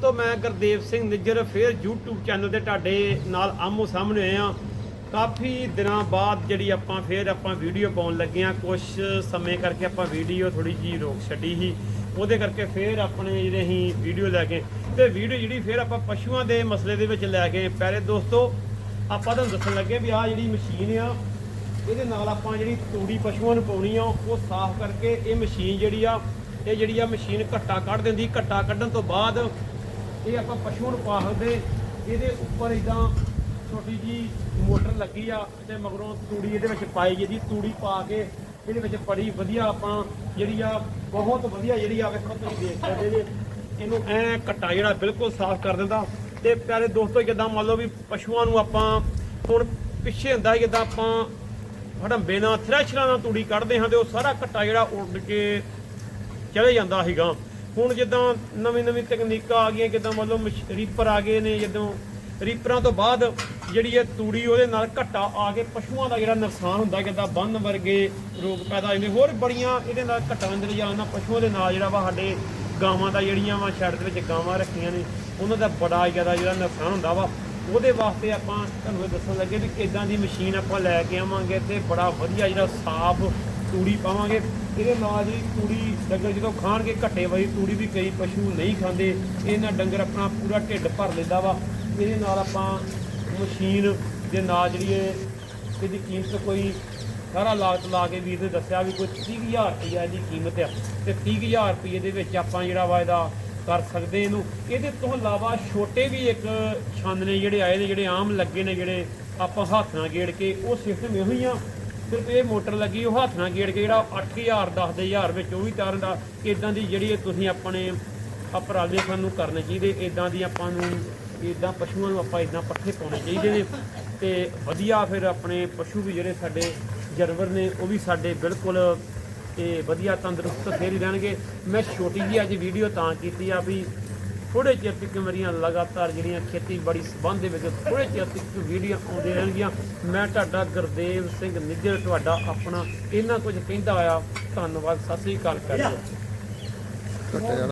ਤੋਂ ਮੈਂ ਗੁਰਦੇਵ ਸਿੰਘ ਨਿੱਜਰ ਫੇਰ YouTube ਚੈਨਲ ਤੇ ਤੁਹਾਡੇ ਨਾਲ ਆਮੋ ਸਾਹਮਣੇ ਆਏ ਆ ਕਾਫੀ ਦਿਨਾਂ ਬਾਅਦ ਜਿਹੜੀ ਆਪਾਂ ਫੇਰ ਆਪਾਂ ਵੀਡੀਓ ਪਾਉਣ ਲੱਗੇ ਆ ਕੁਝ ਸਮੇਂ ਕਰਕੇ ਆਪਾਂ ਵੀਡੀਓ ਥੋੜੀ ਜੀ ਰੋਕ ਛੱਡੀ ਸੀ। ਉਹਦੇ ਕਰਕੇ ਫੇਰ ਆਪਣੇ ਜਿਹੜੇ ਅਸੀਂ ਵੀਡੀਓ ਲੈ ਕੇ ਤੇ ਵੀਡੀਓ ਜਿਹੜੀ ਫੇਰ ਆਪਾਂ ਪਸ਼ੂਆਂ ਦੇ ਮਸਲੇ ਦੇ ਵਿੱਚ ਲੈ ਕੇ ਪਹਿਲੇ ਦੋਸਤੋ, ਆਪਾਂ ਤੁਹਾਨੂੰ ਦੱਸਣ ਲੱਗੇ ਵੀ ਆਹ ਜਿਹੜੀ ਮਸ਼ੀਨ ਆ, ਇਹਦੇ ਨਾਲ ਆਪਾਂ ਜਿਹੜੀ ਤੂੜੀ ਪਸ਼ੂਆਂ ਨੂੰ ਪਾਉਣੀ ਆ, ਉਹ ਸਾਫ਼ ਕਰਕੇ ਇਹ ਮਸ਼ੀਨ ਜਿਹੜੀ ਆ, ਇਹ ਜਿਹੜੀ ਆ ਮਸ਼ੀਨ ਘੱਟਾ ਕੱਢ ਦਿੰਦੀ। ਘੱਟਾ ਕੱਢਣ ਤੋਂ ਬਾਅਦ ਇਹ ਆਪਾਂ ਪਸ਼ੂਆਂ ਨੂੰ ਪਾ ਸਕਦੇ। ਇਹਦੇ ਉੱਪਰ ਇਦਾਂ ਛੋਟੀ ਜੀ ਮੋਟਰ ਲੱਗੀ ਆ ਤੇ ਮਗਰੋਂ ਤੂੜੀ ਇਹਦੇ ਵਿੱਚ ਪਾਈ ਗਈ ਜਾਂਦੀ ਤੂੜੀ ਪਾ ਕੇ ਇਹਦੇ ਵਿੱਚ ਬੜੀ ਵਧੀਆ ਆਪਾਂ ਜਿਹੜੀ ਆ, ਬਹੁਤ ਵਧੀਆ ਜਿਹੜੀ ਆ ਵੇਖੋ ਤੁਸੀਂ ਦੇਖ ਸਕਦੇ ਜੇ। ਇਹਨੂੰ ਐ ਘੱਟਾ ਜਿਹੜਾ ਬਿਲਕੁਲ ਸਾਫ਼ ਕਰ ਦਿੰਦਾ। ਤੇ ਪਿਆਰੇ ਦੋਸਤੋ, ਜਿੱਦਾਂ ਮੰਨ ਲਓ ਵੀ ਪਸ਼ੂਆਂ ਨੂੰ ਆਪਾਂ ਹੁਣ ਪਿੱਛੇ ਹੁੰਦਾ ਜਿੱਦਾਂ ਆਪਾਂ ਹੜੰਬੇ ਨਾਲ, ਥ੍ਰੈਸ਼ਰਾਂ ਨਾਲ ਤੂੜੀ ਕੱਢਦੇ ਹਾਂ ਤੇ ਉਹ ਸਾਰਾ ਘੱਟਾ ਜਿਹੜਾ ਉੱਡ ਕੇ ਚਲੇ ਜਾਂਦਾ ਸੀਗਾ। ਹੁਣ ਜਿੱਦਾਂ ਨਵੀਂ ਨਵੀਂ ਤਕਨੀਕਾਂ ਆ ਗਈਆਂ, ਜਿੱਦਾਂ ਮਤਲਬ ਲਓ ਰੀਪਰ ਆ ਗਏ ਨੇ, ਜਦੋਂ ਰੀਪਰਾਂ ਤੋਂ ਬਾਅਦ ਜਿਹੜੀ ਇਹ ਤੂੜੀ ਉਹਦੇ ਨਾਲ ਘੱਟਾ ਆ ਕੇ ਪਸ਼ੂਆਂ ਦਾ ਜਿਹੜਾ ਨੁਕਸਾਨ ਹੁੰਦਾ, ਜਿੱਦਾਂ ਬੰਨ ਵਰਗੇ ਰੋਗ ਪੈਦਾ ਹੋ ਜਾਂਦੇ ਹੋਰ ਬੜੀਆਂ ਇਹਦੇ ਨਾਲ ਘੱਟਾ ਅੰਦਰ ਜਾਣ ਨਾਲ ਪਸ਼ੂਆਂ ਦੇ ਨਾਲ ਜਿਹੜਾ ਵਾ ਸਾਡੇ ਗਾਵਾਂ ਦਾ ਜਿਹੜੀਆਂ ਵਾ ਸ਼ੈਡ ਦੇ ਵਿੱਚ ਗਾਵਾਂ ਰੱਖੀਆਂ ਨੇ, ਉਹਨਾਂ ਦਾ ਬੜਾ ਜ਼ਿਆਦਾ ਜਿਹੜਾ ਨੁਕਸਾਨ ਹੁੰਦਾ ਵਾ। ਉਹਦੇ ਵਾਸਤੇ ਆਪਾਂ ਤੁਹਾਨੂੰ ਇਹ ਦੱਸਣ ਲੱਗੇ ਵੀ ਕਿਦਾਂ ਦੀ ਮਸ਼ੀਨ ਆਪਾਂ ਲੈ ਕੇ ਆਵਾਂਗੇ, ਤੇ ਬੜਾ ਵਧੀਆ ਜਿਹੜਾ ਸਾਫ਼ ਤੂੜੀ ਪਾਵਾਂਗੇ। ਇਹਦੇ ਨਾਲ ਜਿਹੜੀ ਤੂੜੀ ਡੰਗਰ ਜਦੋਂ ਖਾਣਗੇ, ਘੱਟੇ ਵਾਲੀ ਤੂੜੀ ਵੀ ਕਈ ਪਸ਼ੂ ਨਹੀਂ ਖਾਂਦੇ। ਇਹਨਾਂ ਡੰਗਰ ਆਪਣਾ ਪੂਰਾ ਢਿੱਡ ਭਰ ਲੈਂਦਾ ਵਾ। ਇਹਦੇ ਨਾਲ ਆਪਾਂ ਮਸ਼ੀਨ ਦੇ ਨਾਲ ਜਿਹੜੀ ਇਹਦੀ ਕੀਮਤ ਕੋਈ ਸਾਰਾ ਲਾਗਤ ਲਾ ਕੇ ਵੀਰ ਨੇ ਦੱਸਿਆ ਵੀ ਕੋਈ 30000 ਰੁਪਈਆ ਇਹਦੀ ਕੀਮਤ ਆ। ਤੇ 30000 ਰੁਪਏ ਦੇ ਵਿੱਚ ਆਪਾਂ ਜਿਹੜਾ ਵਾ ਇਹਦਾ ਕਰ ਸਕਦੇ ਇਹਨੂੰ। ਇਹਦੇ ਤੋਂ ਇਲਾਵਾ ਛੋਟੇ ਵੀ ਇੱਕ ਛੰਦ ਨੇ ਜਿਹੜੇ ਆਏ ਨੇ, ਜਿਹੜੇ ਆਮ ਲੱਗੇ ਨੇ, ਜਿਹੜੇ ਆਪਾਂ ਹੱਥ ਨਾਲ ਗੇੜ ਕੇ, ਉਹ ਸਿਸਟਮ ਇਹੋ ਹੀ ਆ। ਸਿਰਫ ਇਹ ਮੋਟਰ ਲੱਗੀ ਉਹ ਹੱਥ ਨਾਲ ਗੇੜ ਕੇ ਜਿਹੜਾ 8000 10000 ਵਿੱਚ ਉਹ ਵੀ ਤਾਰਨ ਦਾ ਇਦਾਂ ਦੀ ਜਿਹੜੀ ਤੁਸੀਂ ਆਪਣੇ ਅਪਰਾਲੇ ਸਾਨੂੰ ਕਰਨੇ ਚਾਹੀਦੇ ਇਦਾਂ ਦੀ ਆਪਾਂ ਨੂੰ ਇਦਾਂ ਪਸ਼ੂਆਂ ਨੂੰ ਆਪਾਂ ਇਦਾਂ ਪੱਠੇ ਪਾਉਣੇ ਚਾਹੀਦੇ ਨੇ। ਤੇ ਵਧੀਆ ਫਿਰ ਆਪਣੇ ਪਸ਼ੂ ਵੀ ਜਿਹੜੇ ਸਾਡੇ ਜਾਨਵਰ ਨੇ, ਉਹ ਵੀ ਸਾਡੇ ਬਿਲਕੁਲ, ਤੇ ਵਧੀਆ ਤੰਦਰੁਸਤ ਫੇਰ ਹੀ ਰਹਿਣਗੇ। ਮੈਂ ਛੋਟੀ ਜੀ ਅੱਜ ਵੀਡੀਓ ਤਾਂ ਕੀਤੀ ਆ ਵੀ ਥੋੜੇ ਚਿਰ ਤੱਕ ਮੇਰੀਆਂ ਲਗਾਤਾਰ ਜਿਹੜੀਆਂ ਖੇਤੀਬਾੜੀ ਸੰਬੰਧ ਦੇ ਵਿੱਚ ਥੋੜੇ ਚਿਰ ਤੱਕ ਵੀਡੀਓ ਆਉਂਦੀਆਂ ਰਹਿਣਗੀਆਂ। ਮੈਂ ਤੁਹਾਡਾ ਗੁਰਦੇਵ ਸਿੰਘ ਨਿੱਜਰ ਤੁਹਾਡਾ ਆਪਣਾ ਇਹਨਾਂ ਕੁਝ ਕਹਿੰਦਾ ਆ ਧੰਨਵਾਦ ਸਤਿ ਸ੍ਰੀ ਅਕਾਲ ਕਰਦੇ